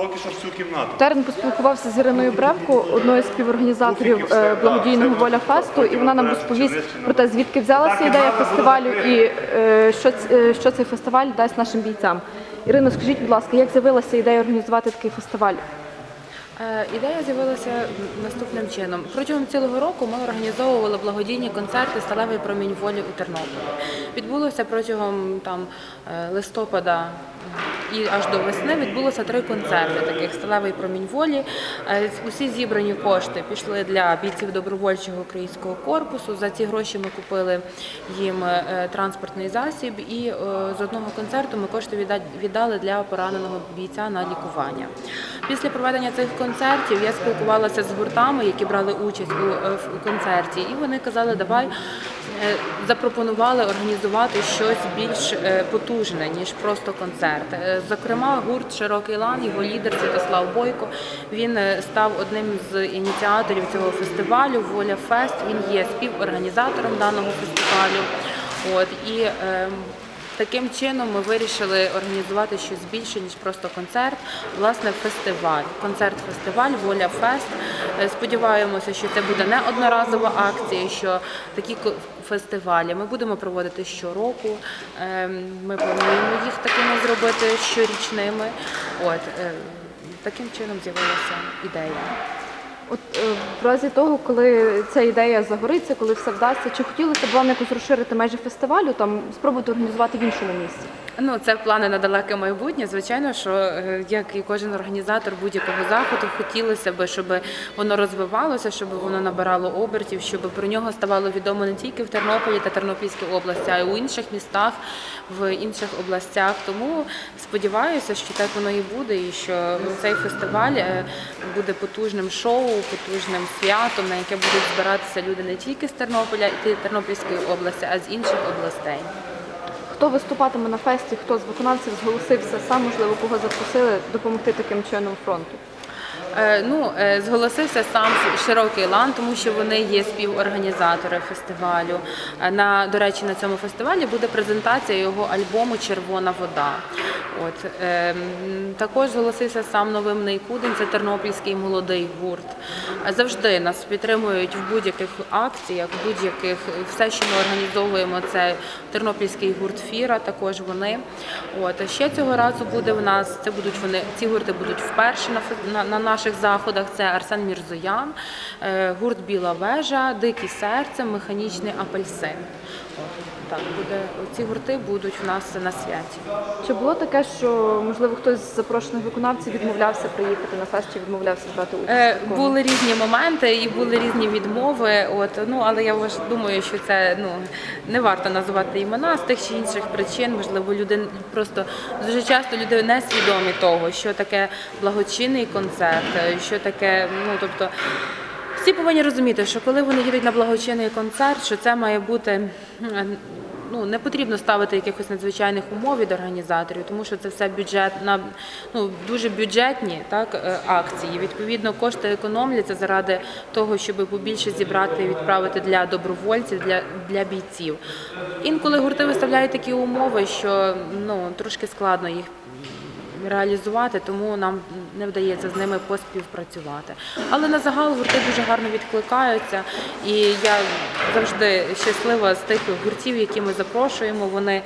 поки що всю кімнату. Терен поспілкувався з Іриною Бревко, одною з співорганізаторів е, благодійного Воля Фесту, і вона нам розповість про те, звідки взялася ідея фестивалю і е, що, ц- е, що цей фестиваль дасть нашим бійцям. Ірино, скажіть, будь ласка, як з'явилася ідея організувати такий фестиваль? Е, Ідея з'явилася наступним чином. Протягом цілого року ми організовували благодійні концерти Сталевий промінь волі у Тернополі. Відбулося протягом там е, листопада і аж до весни відбулося три концерти таких Сталевий промінь волі. Е, Усі зібрані кошти пішли для бійців добровольчого українського корпусу. За ці гроші ми купили їм е, транспортний засіб, і е, з одного концерту ми кошти віддали для пораненого бійця на лікування. Після проведення цих концертів я спілкувалася з гуртами, які брали участь у, концерті, і вони казали, давай запропонували організувати щось більш е, потужне ніж просто концерт. Е, Зокрема, гурт Широкий лан, його лідер Святослав Бойко. Він е, став одним з ініціаторів цього фестивалю Воля Фест. Він є співорганізатором даного фестивалю. От і е, Таким чином ми вирішили організувати щось більше ніж просто концерт. Власне, фестиваль, концерт-фестиваль Воля Фест. Е, Сподіваємося, що це буде не одноразова акція, що такі фестивалі ми будемо проводити щороку. Е, Ми плануємо їх такими зробити щорічними. От е, таким чином з'явилася ідея. От е, в разі того, коли ця ідея загориться, коли все вдасться, чи хотілося б вам якось розширити межі фестивалю, там спробувати організувати в іншому місці? Ну, це плани на далеке майбутнє. Звичайно, що е, як і кожен організатор будь-якого заходу, хотілося б, щоб воно розвивалося, щоб воно набирало обертів, щоб про нього ставало відомо не тільки в Тернополі та Тернопільській області, а й у інших містах, в інших областях. Тому сподіваюся, що так воно і буде, і що цей фестиваль е, буде потужним шоу, потужним святом, на яке будуть збиратися люди не тільки з Тернополя і Тернопільської області, а з інших областей. Хто виступатиме на фесті, хто з виконавців зголосився сам, можливо, кого запросили допомогти таким чином фронту? Е, Ну, е, зголосився сам широкий лан, тому що вони є співорганізатори фестивалю. Е, На до речі, на цьому фестивалі буде презентація його альбому Червона вода. От е, також зголосився сам новим Кудень, це тернопільський молодий гурт. Завжди нас підтримують в будь-яких акціях, будь-яких все, що ми організовуємо, це тернопільський гурт Фіра. Також вони. От ще цього разу буде в нас. Це будуть вони. Ці гурти будуть вперше на на, на наших заходах. Це Арсен Мірзоян, е, гурт Біла вежа, Дикі серце, механічний апельсин. Так буде. Ці гурти будуть в нас на святі. Чи було таке, що можливо хтось з запрошених виконавців відмовлявся приїхати на фест чи відмовлявся брати участь? Е, були різні моменти і були різні відмови. От ну але я думаю, що це ну не варто називати імена з тих чи інших причин. Можливо, люди просто дуже часто люди не свідомі того, що таке благочинний концерт, що таке, ну тобто. Всі повинні розуміти, що коли вони їдуть на благочинний концерт, що це має бути ну не потрібно ставити якихось надзвичайних умов від організаторів, тому що це все бюджет на ну дуже бюджетні так е, акції. Відповідно, кошти економляться заради того, щоб побільше зібрати і відправити для добровольців, для, для бійців. Інколи гурти виставляють такі умови, що ну трошки складно їх реалізувати, тому нам не вдається з ними поспівпрацювати. Але на загал гурти дуже гарно відкликаються, і я завжди щаслива з тих гуртів, які ми запрошуємо. Вони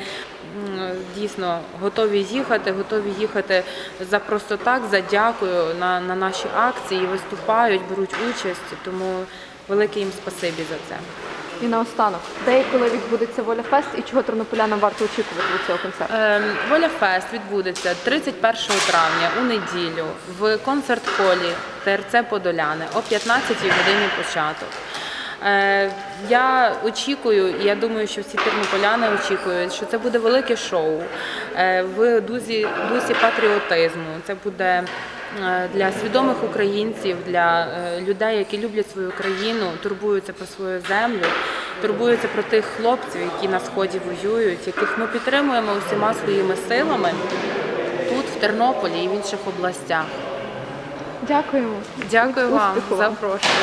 дійсно готові їхати, готові їхати за просто так, за дякую на, на наші акції, виступають, беруть участь. Тому велике їм спасибі за це. І наостанок, де і коли відбудеться Воля Фест і чого тернополянам варто очікувати від цього концерту? Ем, Воля Фест відбудеться 31 травня у неділю в концерт-холі ТРЦ Подоляни о 15 годині початок. Е, Я очікую, і я думаю, що всі тернополяни очікують, що це буде велике шоу е, в дузі, дусі патріотизму. Це буде для свідомих українців, для е, людей, які люблять свою країну, турбуються про свою землю, турбуються про тих хлопців, які на сході воюють, яких ми підтримуємо усіма своїми силами тут, в Тернополі і в інших областях. Дякуємо. Дякую вам, запрошую.